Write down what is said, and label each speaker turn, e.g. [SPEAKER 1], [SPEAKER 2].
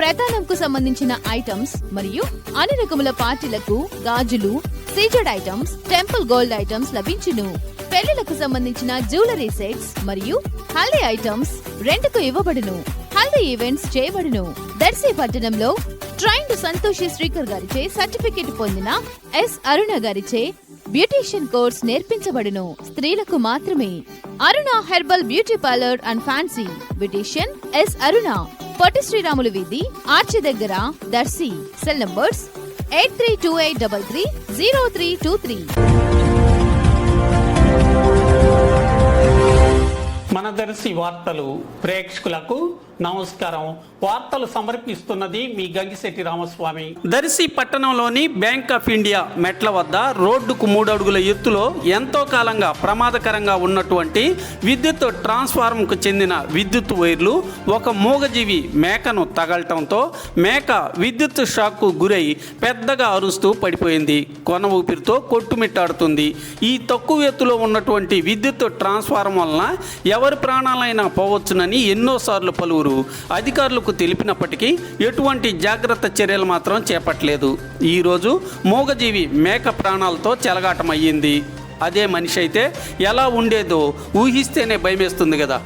[SPEAKER 1] ప్రధానంకు సంబంధించిన ఐటమ్స్ మరియు అన్ని రకముల పార్టీలకు గాజులు CZ items temple gold items లభించును. పెళ్ళిలకు సంబంధించిన జ్యువెలరీ సెట్స్ మరియు హల్దీ ఐటమ్స్ రెంట్కు ఇవ్వబడును. హల్దీ ఈవెంట్స్ చేయబడును. దర్శి పట్టణంలో ట్రైన్డ్ సంతోషి శ్రీకర్ గారిచే సర్టిఫికెట్ పొందిన ఎస్ అరుణ గారిచే బ్యూటీషియన్ కోర్స్ నేర్పించబడును. స్త్రీలకు మాత్రమే. Aruna herbal beauty parlour and fancy beautician S Aruna Potti Sriramulu వీధి ఆర్చి దగ్గర Darsi cell numbers eight three two eight double three zero three two three.
[SPEAKER 2] మన దర్శి వార్తలు ప్రేక్షకులకు నమస్కారం. వార్తలు సమర్పిస్తున్నది మీ గంగిశెట్టి రామస్వామి. దర్శి పట్టణంలోని బ్యాంక్ ఆఫ్ ఇండియా మెట్ల వద్ద రోడ్డుకు మూడు అడుగుల ఎత్తులో ఎంతో కాలంగా ప్రమాదకరంగా ఉన్నటువంటి విద్యుత్ ట్రాన్స్ఫార్మర్కు చెందిన విద్యుత్ వైర్లు ఒక మూగజీవి మేకను తగలటంతో మేక విద్యుత్ షాక్కు గురై పెద్దగా అరుస్తూ పడిపోయింది. కొన ఊపిరితో కొట్టుమిట్టాడుతుంది. ఈ తక్కువ ఎత్తులో ఉన్నటువంటి విద్యుత్ ట్రాన్స్ఫార్మర్ వలన ఎవరి ప్రాణాలైనా పోవచ్చునని ఎన్నోసార్లు పలువురు అధికారులకు తెలిపినప్పటికీ ఎటువంటి జాగ్రత్త చర్యలు మాత్రం చేపట్టలేదు. ఈరోజు మూగజీవి మేక ప్రాణాలతో చెలగాటమయ్యింది. అదే మనిషి అయితే ఎలా ఉండేదో ఊహిస్తేనే భయమేస్తుంది కదా.